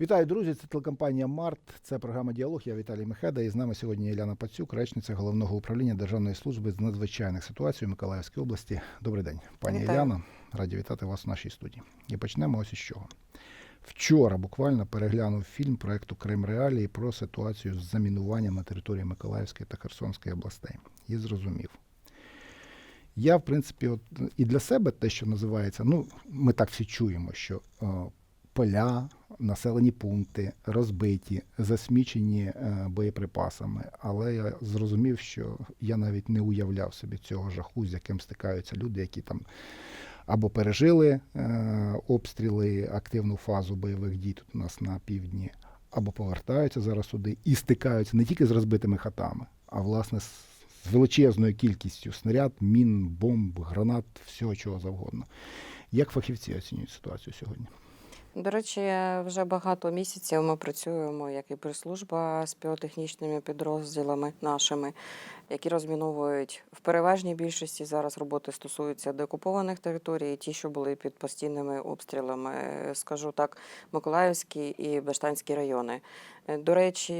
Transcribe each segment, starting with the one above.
Вітаю, друзі! Це телекомпанія Март. Це програма Діалог. Я Віталій Мехеда. І з нами сьогодні Іляна Пацюк, речниця головного управління Державної служби з надзвичайних ситуацій у Миколаївській області. Добрий день, пані Вітаю. Іляна. Раді вітати вас в нашій студії. І почнемо ось із чого. Вчора буквально переглянув фільм проекту Крим Реалії про ситуацію з замінуванням на території Миколаївської та Херсонської областей. І зрозумів. Я, в принципі, от і для себе те, що називається, ну, ми так всі чуємо, що е, поля, населені пункти розбиті, засмічені е, боєприпасами. Але я зрозумів, що я навіть не уявляв собі цього жаху, з яким стикаються люди, які там або пережили е, обстріли, активну фазу бойових дій тут у нас на півдні, або повертаються зараз сюди і стикаються не тільки з розбитими хатами, а власне з з величезною кількістю снаряд, мін, бомб, гранат, всього чого завгодно. Як фахівці оцінюють ситуацію сьогодні? До речі, вже багато місяців ми працюємо, як і прес-служба з піротехнічними підрозділами нашими, які розміновують в переважній більшості зараз роботи стосуються деокупованих територій, ті, що були під постійними обстрілами, скажу так, Миколаївський і Бештанські райони. Е, До речі,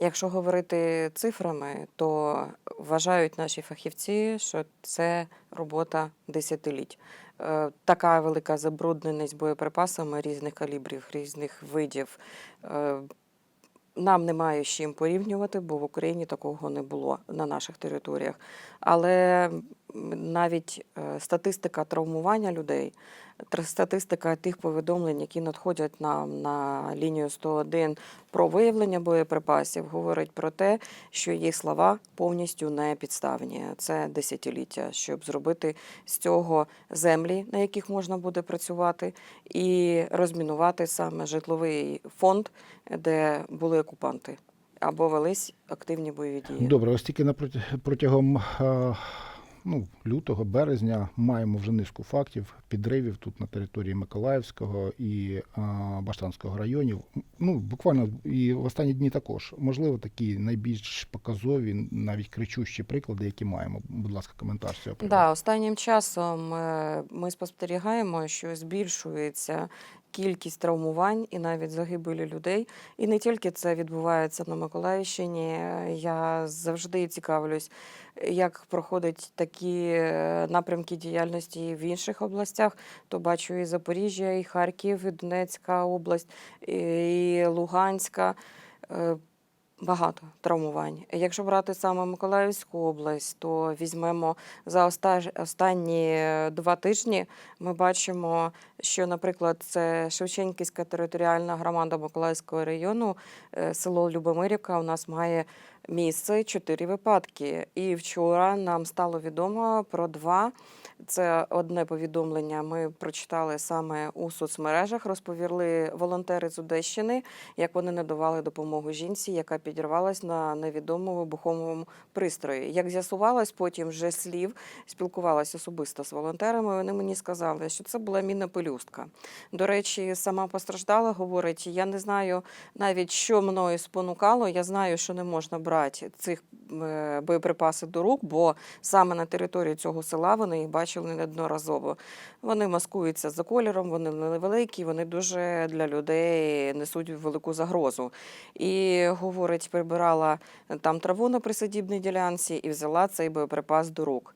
якщо говорити цифрами, то вважають наші фахівці, що це робота десятиліть. Е, Така велика забрудненість боєприпасами різних калібрів, різних видів. Е, Нам немає з чим порівнювати, бо в Україні такого не було на наших територіях. Але навіть е, статистика травмування людей, статистика тих повідомлень, які надходять нам на лінію 101 про виявлення боєприпасів, говорить про те, що їх слова повністю не підставні. Це десятиліття, щоб зробити з цього землі, на яких можна буде працювати, і розмінувати саме житловий фонд, де були окупанти або велись активні бойові дії. Добре, ось тільки напроти, протягом ну, лютого, березня маємо вже низку фактів підривів тут на території Миколаївського і Баштанського районів. Ну, буквально і в останні дні також. Можливо, такі найбільш показові, навіть кричущі приклади, які маємо. Будь ласка, коментар цього. Да, останнім часом е, ми спостерігаємо, що збільшується кількість травмувань і навіть загибелі людей. І не тільки це відбувається на Миколаївщині. Е, Я завжди цікавлюсь, як проходять такі е, напрямки діяльності в інших областях. То бачу і Запоріжжя, і Харків, і Донецька область, і Луганська. Е, Багато травмувань. Якщо брати саме Миколаївську область, то візьмемо за останні два тижні. Ми бачимо, що, наприклад, це Шевченківська територіальна громада Миколаївського району, е, село Любомирівка. У нас має місце чотири випадки. І вчора нам стало відомо про два. Це одне повідомлення. Ми прочитали саме у соцмережах. Розповіли волонтери з Одещини, як вони надавали допомогу жінці, яка підірвалась на невідомому вибуховому пристрої. Як з'ясувалось, потім вже слів спілкувалася особисто з волонтерами. Вони мені сказали, що це була мінна пелюстка. До речі, сама постраждала, говорить: я не знаю навіть, що мною спонукало. Я знаю, що не можна брати цих е, боєприпасів до рук, бо саме на території цього села вони їх бачили неодноразово. Вони маскуються за кольором, вони невеликі, вони дуже для людей несуть велику загрозу. І говорить, прибирала там траву на присадібній ділянці і взяла цей боєприпас до рук.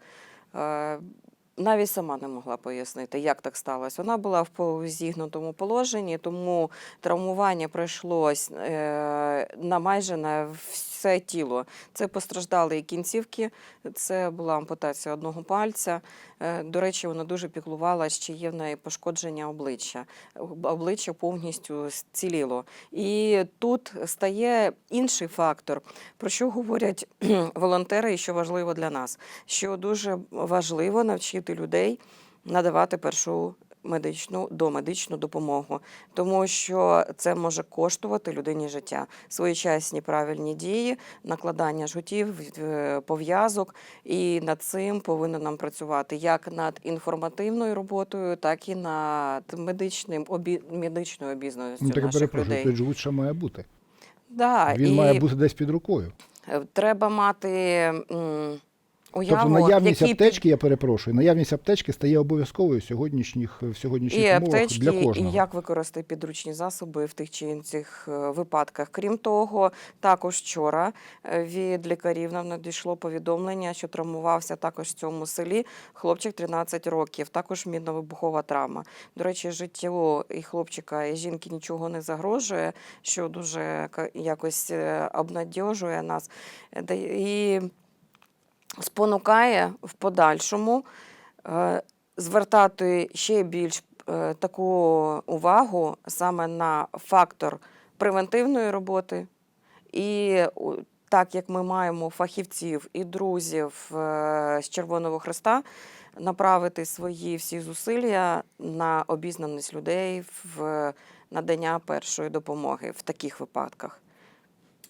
Навіть сама не могла пояснити, як так сталося. Вона була в зігнутому положенні, тому травмування пройшлось е, на майже на все тіло. Це постраждали і кінцівки, це була ампутація одного пальця. Е, До речі, вона дуже піклувалася, чи є в неї пошкодження обличчя. Обличчя повністю зціліло. І тут стає інший фактор, про що говорять волонтери, і що важливо для нас, що дуже важливо навчити людей надавати першу медичну домедичну допомогу, тому що це може коштувати людині життя. Своєчасні правильні дії, накладання жгутів, пов'язок, і над цим повинно нам працювати як над інформативною роботою, так і над медичним обі... медичною обізнаністю Ну, наших людей. тут лучше має бути. Да, Він і має бути десь під рукою. треба мати. Уяву, тобто наявність які аптечки, я перепрошую, наявність аптечки стає обов'язковою в сьогоднішніх в сьогоднішніх і умовах аптечки, для і як використати підручні засоби в тих чи інших е, випадках. Крім того, також вчора е, від лікарів нам надійшло повідомлення, що травмувався також в цьому селі хлопчик 13 років, також мінно-вибухова травма. До речі, життю і хлопчика, і жінки нічого не загрожує, що дуже якось е, обнадьожує нас. І спонукає в подальшому е, звертати ще більш е, таку увагу саме на фактор превентивної роботи. І так як ми маємо фахівців і друзів е, з Червоного Христа, направити свої всі зусилля на обізнаність людей в надання першої допомоги в таких випадках.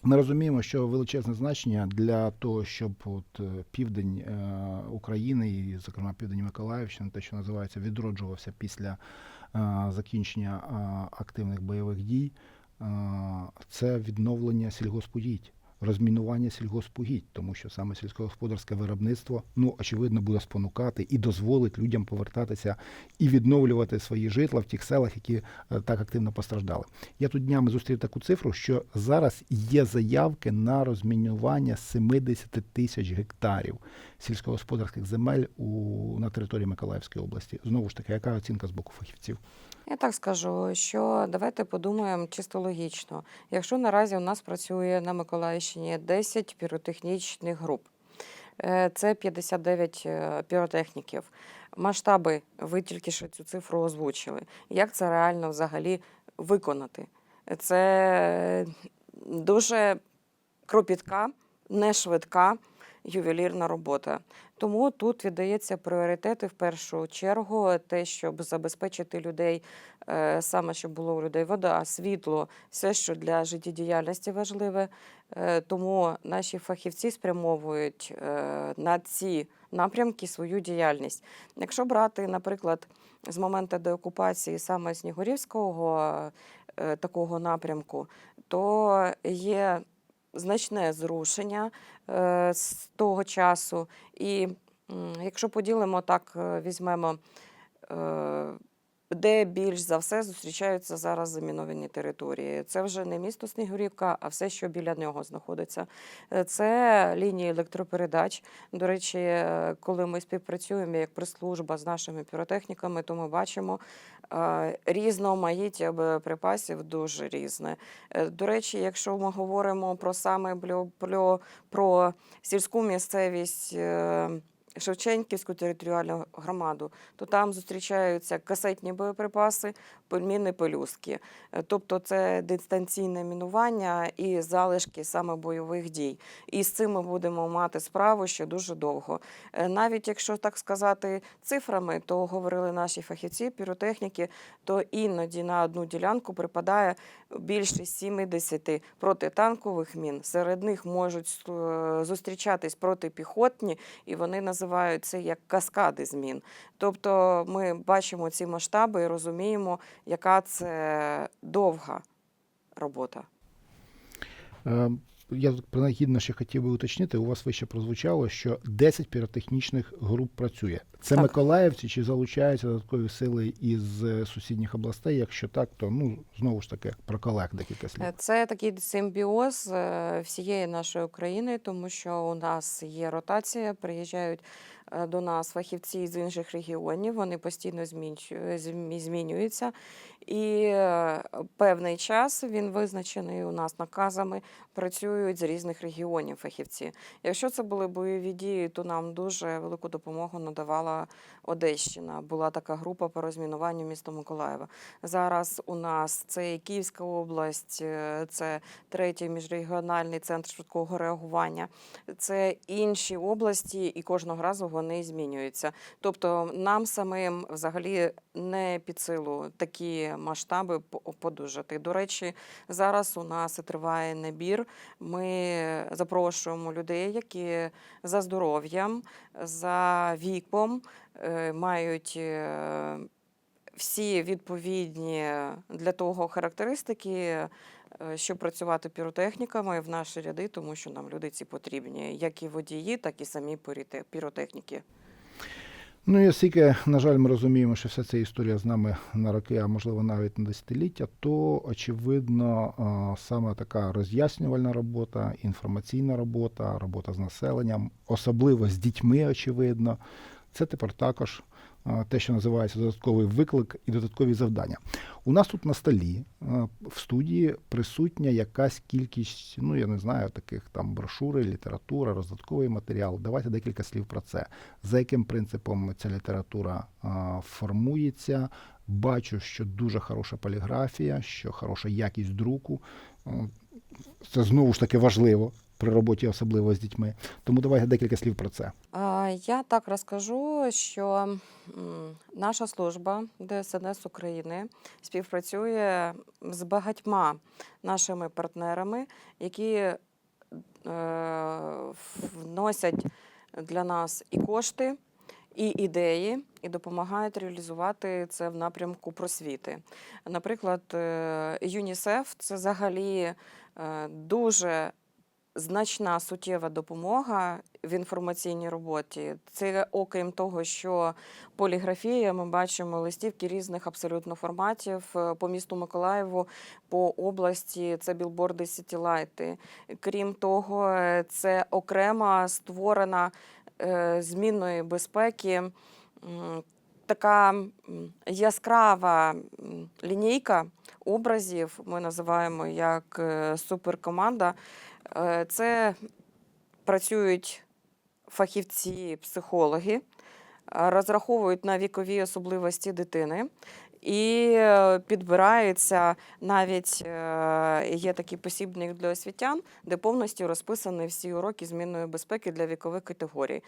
Ми розуміємо, що величезне значення для того, щоб от е, південь е, України і, зокрема, південь Миколаївщини, те, що називається, відроджувався після е, закінчення активних бойових дій, це відновлення сільгоспугідь. Розмінування сільгоспугідь, тому що саме сільськогосподарське виробництво, ну очевидно, буде спонукати і дозволить людям повертатися і відновлювати свої житла в тих селах, які е, так активно постраждали. Я тут днями зустрів таку цифру, що зараз є заявки на розмінювання 70 тисяч гектарів сільськогосподарських земель у, на території Миколаївської області. Знову ж таки, яка оцінка з боку фахівців? Я так скажу, що давайте подумаємо чисто логічно. Якщо наразі у нас працює на Миколаївщині 10 піротехнічних груп, е, це 59 е, піротехніків. Масштаби, ви тільки що цю цифру озвучили. Як це реально взагалі виконати? Це дуже кропітка, не швидка ювелірна робота. Тому тут віддається пріоритети в першу чергу те, щоб забезпечити людей, е, саме щоб було у людей вода, світло, все, що для життєдіяльності важливе. Е, Тому наші фахівці спрямовують е, на ці напрямки свою діяльність. Якщо брати, наприклад, з моменту деокупації саме Снігурівського е, такого напрямку, то є значне зрушення з того часу. І якщо поділимо так, візьмемо, де більш за все зустрічаються зараз заміновані території. Це вже не місто Снігурівка, а все, що біля нього знаходиться. Е, Це лінії електропередач. До речі, е, коли ми співпрацюємо як прес-служба з нашими піротехніками, то ми бачимо е, різноманіття боєприпасів дуже різне. До речі, якщо ми говоримо про саме про, про сільську місцевість. Шевченківську територіальну громаду, то там зустрічаються касетні боєприпаси, пельміни, пелюстки. Е, Тобто це дистанційне мінування і залишки саме бойових дій. І з цим ми будемо мати справу ще дуже довго. Е, Навіть якщо так сказати цифрами, то говорили наші фахівці, піротехніки, то іноді на одну ділянку припадає більше 70 протитанкових мін. Серед них можуть е, зустрічатись протипіхотні, і вони називають це як каскади змін. Тобто ми бачимо ці масштаби і розуміємо, яка це довга робота. Е, Я принагідно ще хотів би уточнити, у вас вище прозвучало, що 10 піротехнічних груп працює. Це Так. миколаївці чи залучаються додаткові сили із е, сусідніх областей? Якщо так, то ну знову ж таки про колег декілька слів. Е, Це такий симбіоз е, всієї нашої України, тому що у нас є ротація, приїжджають до нас фахівці з інших регіонів, вони постійно змінюються. І певний час він визначений у нас наказами, працюють з різних регіонів фахівці. Якщо це були бойові дії, то нам дуже велику допомогу надавала Одещина. Була така група по розмінуванню міста Миколаєва. Зараз у нас це і Київська область, е, це третій міжрегіональний центр швидкого реагування, це інші області, і кожного разу вони змінюються. Тобто нам самим взагалі не під силу такі масштаби подужати. До речі, зараз у нас триває набір. Ми запрошуємо людей, які за здоров'ям, за віком е, мають. е, всі відповідні для того характеристики, е, щоб працювати піротехніками в наші ряди, тому що нам люди ці потрібні, як і водії, так і самі піротехніки. Ну оскільки, на жаль, ми розуміємо, що вся ця історія з нами на роки, а можливо навіть на десятиліття, то очевидно саме така роз'яснювальна робота, інформаційна робота, робота з населенням, особливо з дітьми, очевидно, це тепер також те, що називається додатковий виклик і додаткові завдання. У нас тут на столі в студії присутня якась кількість, ну я не знаю, таких там брошури, література, роздатковий матеріал. Давайте декілька слів про це. За яким принципом ця література формується? Бачу, що дуже хороша поліграфія, що хороша якість друку. Це знову ж таки важливо при роботі, особливо з дітьми. Тому давайте декілька слів про це. Я так розкажу, що наша служба ДСНС України співпрацює з багатьма нашими партнерами, які е, вносять для нас і кошти, і ідеї, і допомагають реалізувати це в напрямку просвіти. Наприклад, е, ЮНІСЕФ це взагалі е, дуже значна суттєва допомога в інформаційній роботі. Це окрім того, що поліграфія, ми бачимо листівки різних абсолютно форматів е, по місту Миколаєву, по області. Це білборди сітілайти. Крім того, е, це окрема створена е, змінної безпеки. Така яскрава лінійка образів, ми називаємо як суперкоманда. Е, Це працюють фахівці, психологи, е, розраховують на вікові особливості дитини. І е, підбирається навіть є такий посібник для освітян, де повністю розписані всі уроки змінної безпеки для вікових категорій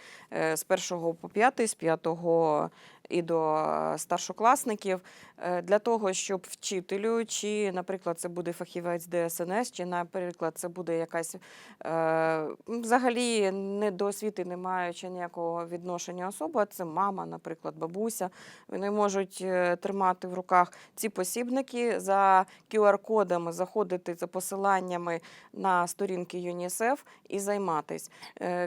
з першого по п'ятий, з п'ятого і до е, старшокласників е, для того, щоб вчителю, чи, наприклад, це буде фахівець ДСНС, чи, наприклад, це буде якась е, взагалі не до освіти не маючи ніякого відношення особа, це мама, наприклад, бабуся. Вони можуть тримати в руках ці посібники за QR-кодами, заходити за посиланнями на сторінки ЮНІСЕФ і займатись.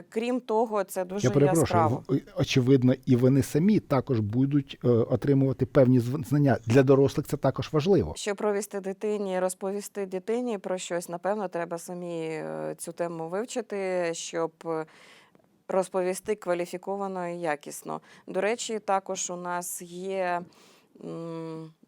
Крім того, це дуже Я яскраво. очевидно, і вони самі також будуть е, отримувати певні знання. Для дорослих це також важливо. Щоб провести дитині, розповісти дитині про щось, напевно, треба самі е, цю тему вивчити, щоб е, розповісти кваліфіковано і якісно. До речі, також у нас є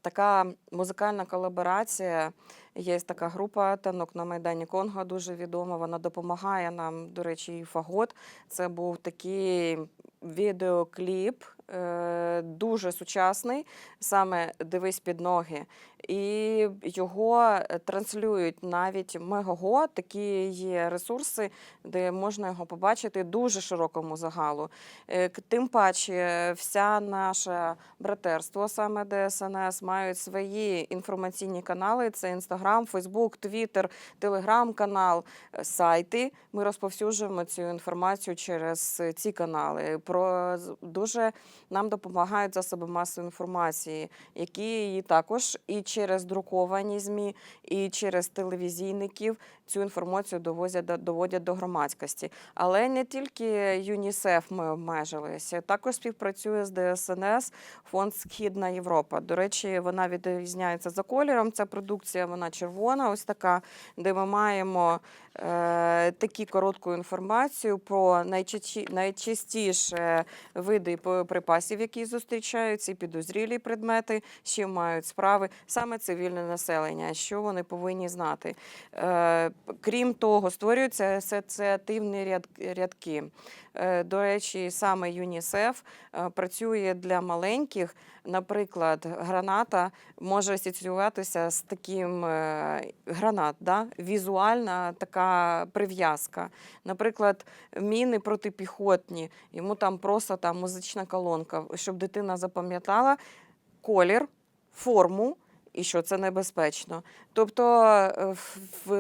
така музикальна колаборація. Є така група танок на Майдані Конго, дуже відома. Вона допомагає нам, до речі, і фагот. Це був такий відеокліп, е, дуже сучасний, саме дивись під ноги. І його транслюють навіть Мегого. Такі є ресурси, де можна його побачити дуже широкому загалу. Е, Тим паче, вся наша братерство, саме ДСНС, мають свої інформаційні канали: це Інстаграм, Фейсбук, Твіттер, Телеграм-канал, сайти. Ми розповсюджуємо цю інформацію через е, ці канали. Про дуже нам допомагають засоби масової інформації, які її також і через друковані змі, і через телевізійників цю інформацію довозять доводять до громадськості. Але не тільки ЮНІСЕФ ми обмежилися, також співпрацює з ДСНС фонд Східна Європа. До речі, вона відрізняється за кольором. Ця продукція вона червона, ось така, де ми маємо е, такі коротку інформацію про найчасті, найчастіше види припасів, які зустрічаються, і підозрілі предмети, чим мають справи саме цивільне населення, що вони повинні знати. Е, крім того, створюються асоціативні рядки. Е, До речі, саме ЮНІСЕФ е, працює для маленьких. Наприклад, граната може асоціюватися з таким е, гранат, да? візуальна така прив'язка. Наприклад, міни протипіхотні, йому там просто там музична колонка, щоб дитина запам'ятала колір, форму і що це небезпечно. Тобто е,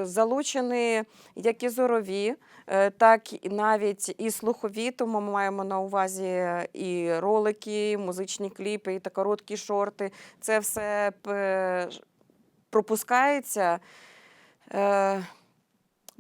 залучені як і зорові, е, так і навіть і слухові, тому ми маємо на увазі і ролики, і музичні кліпи, і та короткі шорти. Це все пропускається.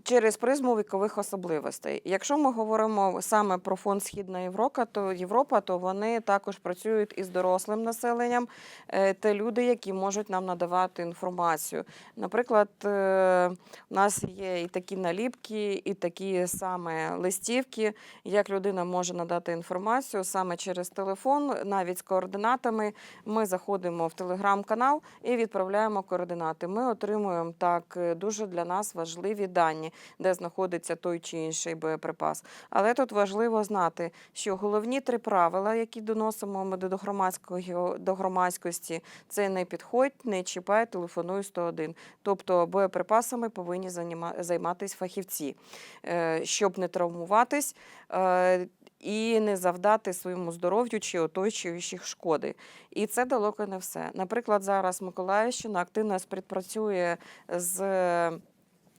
Е, Через призму вікових особливостей. Якщо ми говоримо саме про фонд Східна Європа, то Європа, то вони також працюють із дорослим населенням, е, те люди, які можуть нам надавати інформацію. Наприклад, е, у нас є і такі наліпки, і такі саме листівки, як людина може надати інформацію саме через телефон, навіть з координатами. Ми заходимо в телеграм-канал і відправляємо координати. Ми отримуємо так е, дуже для нас важливі дані, де знаходиться той чи інший боєприпас. Але тут важливо знати, що головні три правила, які доносимо ми до громадської до громадськості, це не підходь, не чіпай, телефонуй 101. Тобто боєприпасами повинні займатися фахівці, е, щоб не травмуватись. е, І не завдати своєму здоров'ю чи оточуючих шкоди. І це далеко не все. Наприклад, зараз Миколаївщина активно співпрацює з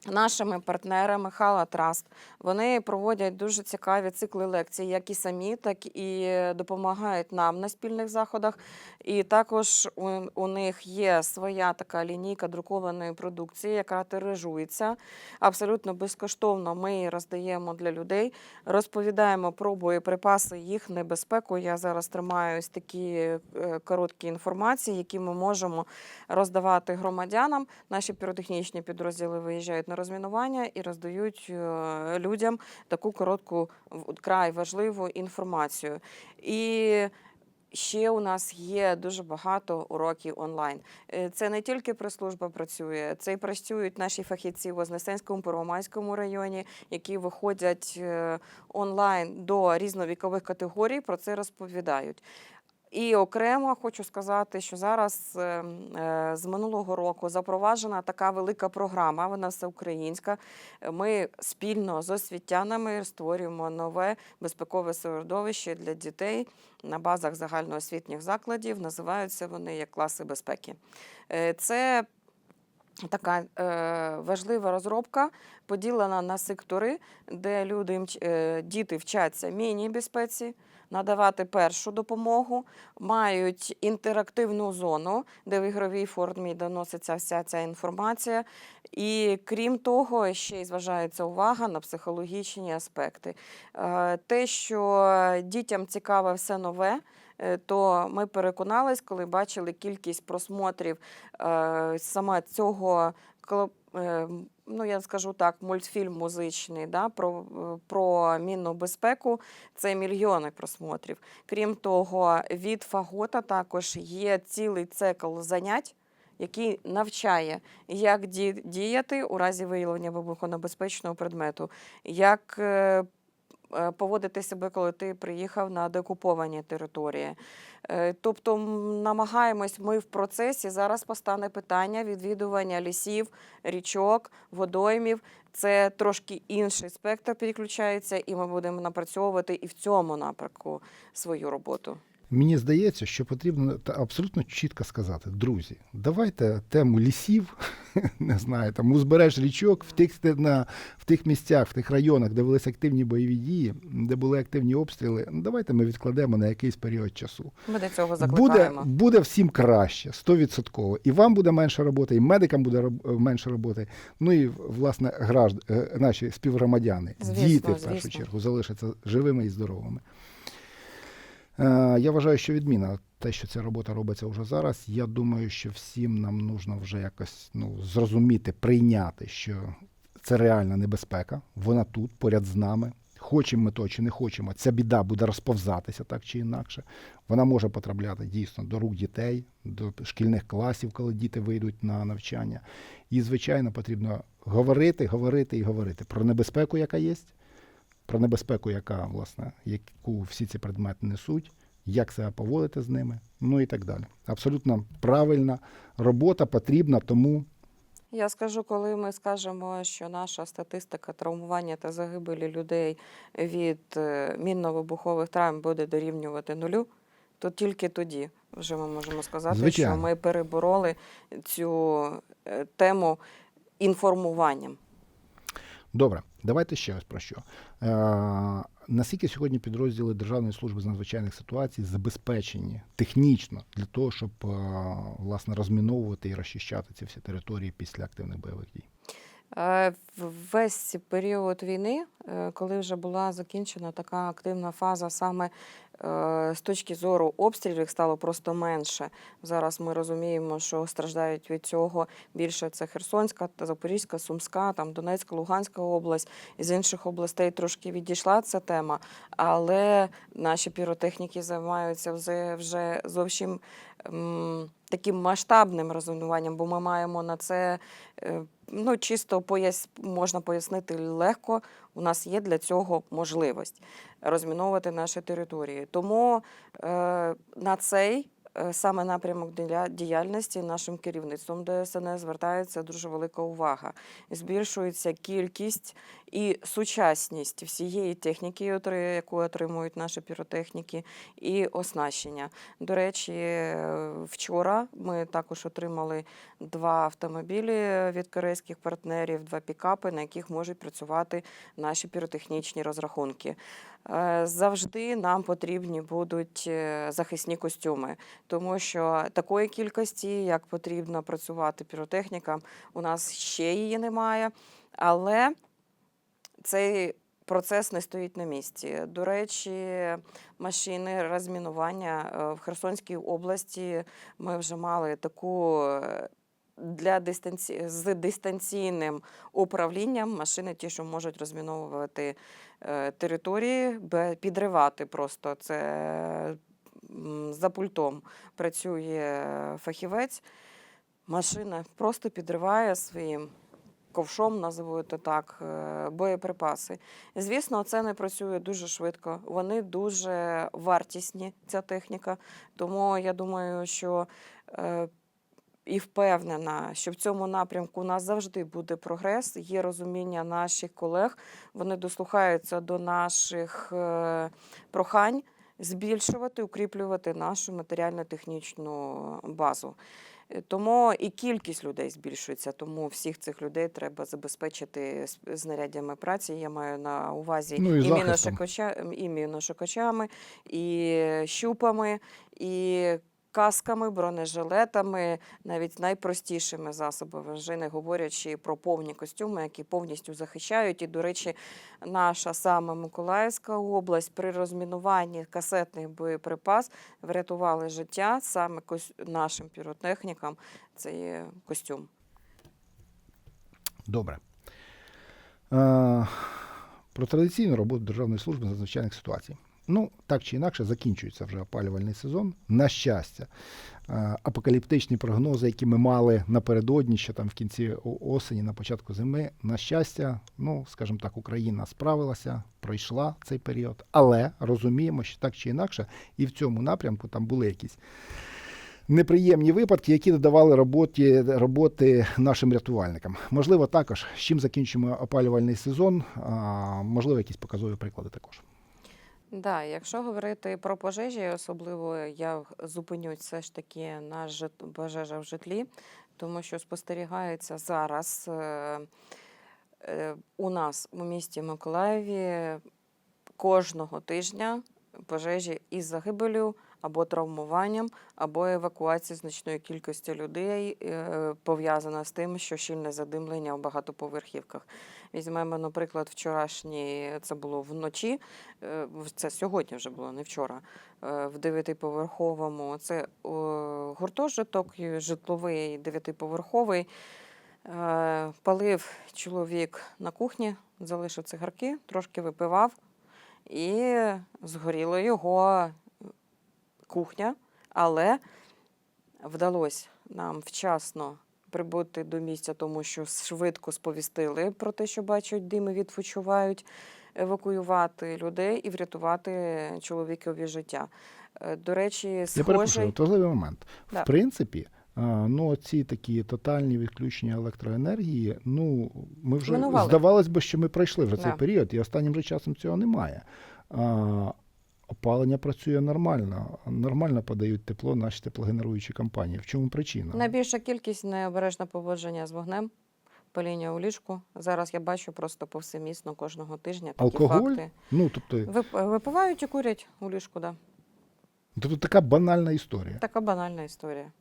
нашими партнерами Хала Траст. Вони проводять дуже цікаві цикли лекцій, як і самі, так і допомагають нам на спільних заходах. І також у, у них є своя така лінійка друкованої продукції, яка тиражується абсолютно безкоштовно. Ми її роздаємо для людей, розповідаємо про боєприпаси, їх небезпеку. Я зараз тримаю ось такі е, короткі інформації, які ми можемо роздавати громадянам. Наші піротехнічні підрозділи виїжджають на розмінування і роздають е, людям таку коротку, край важливу інформацію. І Ще у нас є дуже багато уроків онлайн. Е, Це не тільки прес-служба працює, це і працюють наші фахівці в Вознесенському Первомайському районі, які виходять е, онлайн до різновікових категорій, про це розповідають. І окремо хочу сказати, що зараз е, е, з минулого року запроваджена така велика програма, вона всеукраїнська. Ми спільно з освітянами створюємо нове безпекове середовище для дітей на базах загальноосвітніх закладів. Називаються вони як класи безпеки. Е, Це Така е, важлива розробка поділена на сектори, де люди, діти вчаться міні-безпеці, надавати першу допомогу, мають інтерактивну зону, де в ігровій формі доноситься вся ця інформація. І крім того, ще й зважається увага на психологічні аспекти. Е, те, що дітям цікаве все нове. е, То ми переконались, коли бачили кількість просмотрів е, саме цього ну я скажу так, мультфільм музичний да, про, е, про мінну безпеку. Це мільйони просмотрів. Крім того, від Фагота також є цілий цикл занять. Який навчає, як діяти у разі виявлення вибухонебезпечного предмету, як е, поводити себе, коли ти приїхав на деокуповані території. Е, Тобто намагаємось ми в процесі. Зараз постане питання відвідування лісів, річок, водоймів. Це трошки інший спектр підключається, і ми будемо напрацьовувати і в цьому напрямку свою роботу. Мені здається, що потрібно абсолютно чітко сказати: друзі, давайте тему лісів, не знаю, там узбереж річок в тих на в тих місцях, в тих районах, де велись активні бойові дії, де були активні обстріли. ну, Давайте ми відкладемо на якийсь період часу. Ми до цього Буде, закликаємо. буде всім краще, стовідсотково. І вам буде менше роботи, і медикам буде роб- е, менше роботи. Ну і власне гражд... е, наші співгромадяни, Звісно, діти в першу звісно. чергу залишаться живими і здоровими. Е, Я вважаю, що відміна те, що ця робота робиться вже зараз. Я думаю, що всім нам нужно вже якось ну, зрозуміти, прийняти, що це реальна небезпека. Вона тут, поряд з нами. Хочемо ми то чи не хочемо, ця біда буде розповзатися так чи інакше. Вона може потрапляти дійсно до рук дітей, до шкільних класів, коли діти вийдуть на навчання. І, звичайно, потрібно говорити, говорити і говорити про небезпеку, яка є, про небезпеку, яка, власне, яку всі ці предмети несуть, як себе поводити з ними, ну і так далі. Абсолютно правильна робота потрібна, тому Я скажу, коли ми скажемо, що наша статистика травмування та загибелі людей від е, мінно-вибухових травм буде дорівнювати нулю, то тільки тоді Вже ми можемо сказати, Звичайно. що ми перебороли цю е, тему інформуванням. Добре, давайте ще раз про що. Е, наскільки сьогодні підрозділи Державної служби з надзвичайних ситуацій забезпечені технічно для того, щоб е, власне розміновувати і розчищати ці всі території після активних бойових дій? Е, Весь період війни, е, коли вже була закінчена така активна фаза, саме з точки зору обстрілів стало просто менше. Зараз ми розуміємо, що страждають від цього більше це Херсонська, Запорізька, Сумська, там Донецька, Луганська область. Із інших областей трошки відійшла ця тема, але наші піротехніки займаються вже, вже зовсім м, таким масштабним розмінуванням, бо ми маємо на це е, ну, чисто пояс... можна пояснити легко. У нас є для цього можливість розміновувати наші території. Тому е, на цей саме напрямок діля- діяльності нашим керівництвом ДСНС звертається дуже велика увага. Збільшується кількість і сучасність всієї техніки, яку отримують наші піротехніки, і оснащення. До речі, е, вчора ми також отримали два автомобілі від корейських партнерів, два пікапи, на яких можуть працювати наші піротехнічні розрахунки. Е, Завжди нам потрібні будуть е, захисні костюми, тому що такої кількості, як потрібно працювати піротехнікам, у нас ще її немає. Але цей процес не стоїть на місці. До речі, машини розмінування е, в Херсонській області ми вже мали таку. Для дистанці... з дистанційним управлінням машини, ті, що можуть розміновувати е, території, підривати просто це за пультом працює фахівець. Машина просто підриває своїм ковшом, називаю так, е, боєприпаси. Звісно, це не працює дуже швидко. Вони дуже вартісні, ця техніка. Тому я думаю, що е, і впевнена, що в цьому напрямку у нас завжди буде прогрес. Є розуміння наших колег. Вони дослухаються до наших е, прохань збільшувати, укріплювати нашу матеріально-технічну базу. Е, Тому і кількість людей збільшується, тому всіх цих людей треба забезпечити знаряддями праці. Я маю на увазі Ну, і і, захистом. міношикача, і міношикачами, і щупами, і касками, бронежилетами, навіть найпростішими засобами, вже не говорячи про повні костюми, які повністю захищають. І, до речі, наша саме Миколаївська область при розмінуванні касетних боєприпас врятували життя саме нашим піротехнікам. Це є костюм. Добре. Е, про традиційну роботу Державної служби з надзвичайних ситуацій. Ну, так чи інакше, закінчується вже опалювальний сезон. На щастя, Е, апокаліптичні прогнози, які ми мали напередодні, ще там в кінці осені, на початку зими, на щастя, ну, скажімо так, Україна справилася, пройшла цей період, але розуміємо, що так чи інакше, і в цьому напрямку там були якісь неприємні випадки, які додавали роботі, роботи нашим рятувальникам. Можливо, також з чим закінчимо опалювальний сезон, а, можливо, якісь показові приклади також. Да, якщо говорити про пожежі, особливо я зупинюсь все ж таки на жит... пожежа в житлі, тому що спостерігається зараз е, е, у нас у місті Миколаєві кожного тижня пожежі із загибелю або травмуванням, або евакуація значної кількості людей е, пов'язана з тим, що щільне задимлення в багатоповерхівках. Візьмемо, наприклад, вчорашній, це було вночі, е, це сьогодні вже було, не вчора, е, в дев'ятиповерховому. Це гуртожиток житловий дев'ятиповерховий. Е, Палив чоловік на кухні, залишив цигарки, трошки випивав, і згоріла його кухня, але вдалося нам вчасно прибути до місця, тому що швидко сповістили про те, що бачать дими, відпочивають, евакуювати людей і врятувати чоловікові життя. Е, До речі, схожий важливий момент. Да. В принципі, ну, ці такі тотальні відключення електроенергії, ну, ми вже Минували. здавалось би, що ми пройшли вже цей Да. період, і останнім же часом цього немає. А, опалення працює нормально. Нормально подають тепло наші теплогенеруючі компанії. В чому причина? Найбільша кількість необережне поводження з вогнем, паління у ліжку. Зараз я бачу просто повсемісно кожного тижня такі Алкоголь? факти. Ну, тобто, Випивають і курять у ліжку, да. тобто така банальна історія. Така банальна історія.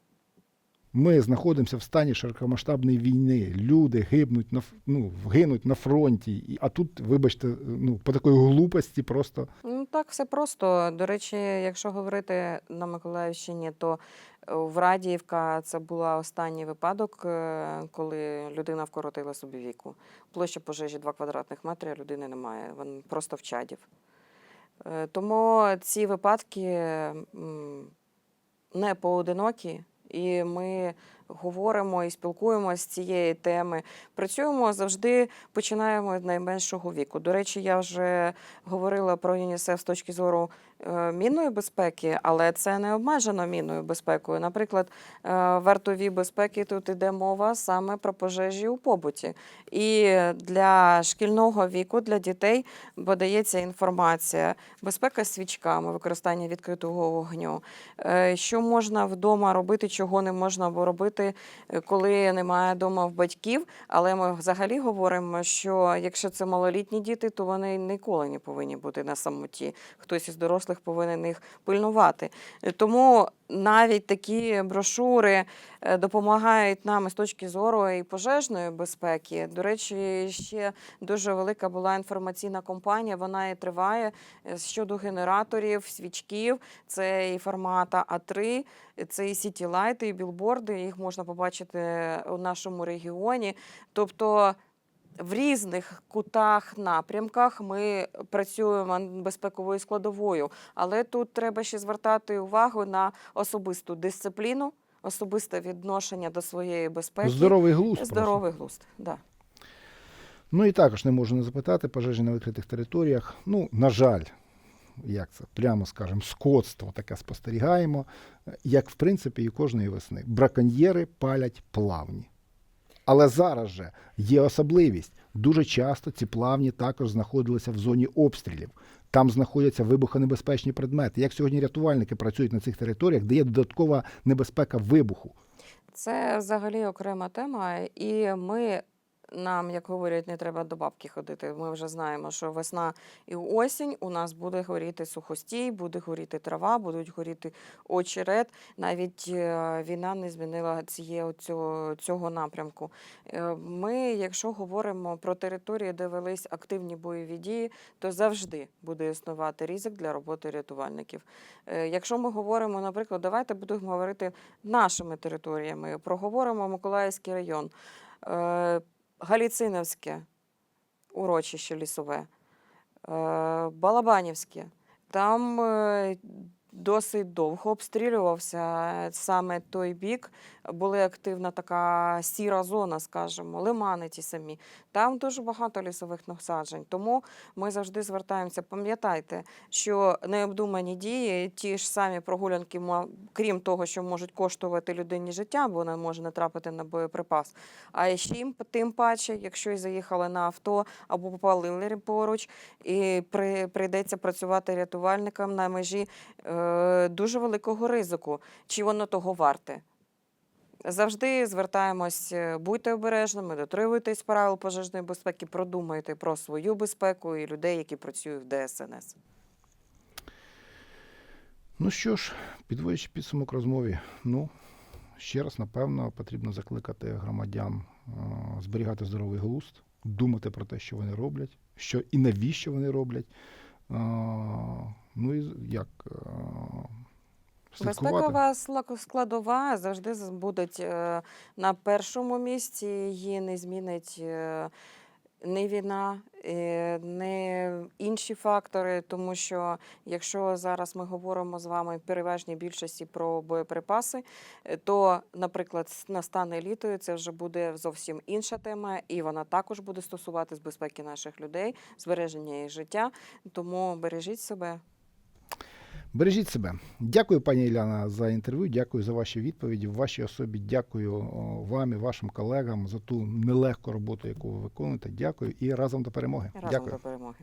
Ми знаходимося в стані широкомасштабної війни. Люди гибнуть на ну, гинуть на фронті. А тут, вибачте, ну по такої глупості просто Ну так, все просто. До речі, якщо говорити на Миколаївщині, то е, в Радіївка це був останній випадок, е, коли людина вкоротила собі віку. Площа пожежі 2 квадратних метри, а людини немає. Він просто вчадів. Е, Тому ці випадки не поодинокі, і ми говоримо і спілкуємося з цієї теми. Працюємо завжди, починаємо з найменшого віку. До речі, я вже говорила про ЮНІСЕФ з точки зору е, мінної безпеки, але це не обмежено мінною безпекою. Наприклад, е, вартові безпеки тут іде мова саме про пожежі у побуті. І для шкільного віку, для дітей подається інформація, безпека свічками, використання відкритого вогню, е, що можна вдома робити, чого не можна робити, коли немає вдома в батьків. Але ми взагалі говоримо, що якщо це малолітні діти, то вони ніколи не повинні бути на самоті. Хтось із дорослих повинен їх пильнувати. Е, Тому навіть такі брошури е, допомагають нам з точки зору і пожежної безпеки. До речі, ще дуже велика була інформаційна кампанія. Вона і триває е, щодо генераторів, свічків. Це і формата А3, це і сіті-лайти, і білборди. Їх можна побачити у нашому регіоні. Тобто. В різних кутах, напрямках ми працюємо безпековою складовою, але тут треба ще звертати увагу на особисту дисципліну, особисте відношення до своєї безпеки. здоровий глузд. просто. Здоровий глузд. Да. Ну і також не можу не запитати пожежі на відкритих територіях. Ну, на жаль, як це прямо скажемо, скотство таке спостерігаємо, як в принципі і кожної весни. Браконьєри палять плавні. Але зараз же є особливість. Дуже часто ці плавні також знаходилися в зоні обстрілів. Там знаходяться вибухонебезпечні предмети. Як сьогодні рятувальники працюють на цих територіях, де є додаткова небезпека вибуху. Це взагалі окрема тема, і ми. Нам, як говорять, не треба до бабки ходити. Ми вже знаємо, що весна і осінь у нас буде горіти сухостій, буде горіти трава, будуть горіти очерет. Навіть е, війна не змінила цього, цього напрямку. Е, Ми, якщо говоримо про території, де велись активні бойові дії, то завжди буде існувати ризик для роботи рятувальників. Е, Якщо ми говоримо, наприклад, давайте будемо говорити нашими територіями, проговоримо Миколаївський район. Галіциновське урочище лісове, е, Балабанівське. Там е, досить довго обстрілювався саме той бік. Була активна така сіра зона, скажімо, лимани ті самі. Там дуже багато лісових насаджень. Тому ми завжди звертаємося. Пам'ятайте, що необдумані дії, ті ж самі прогулянки, крім того, що можуть коштувати людині життя, бо вона може натрапити на боєприпас. А ще тим паче, якщо й заїхали на авто або попалили поруч, і при, прийдеться працювати рятувальникам на межі е, дуже великого ризику. Чи воно того варте? Завжди звертаємось, е, будьте обережними, дотримуйтесь правил пожежної безпеки, продумайте про свою безпеку і людей, які працюють в ДСНС. Ну що ж, підводячи підсумок розмові, ну ще раз, напевно, потрібно закликати громадян е, зберігати здоровий глузд, думати про те, що вони роблять, що і навіщо вони роблять. Ну і як е, слідкувати. Безпекова складова завжди буде на першому місці. Її не змінить е, не війна, е, не інші фактори, тому що якщо зараз ми говоримо з вами в переважній більшості про боєприпаси, то, наприклад, настане літо, це вже буде зовсім інша тема, і вона також буде стосуватись безпеки наших людей, збереження їх життя. Тому бережіть себе. Бережіть себе. Дякую, пані Іляна, за інтерв'ю. Дякую за ваші відповіді. В вашій особі дякую вам і вашим колегам за ту нелегку роботу, яку ви виконуєте. Дякую і разом до перемоги. Разом Дякую. до перемоги.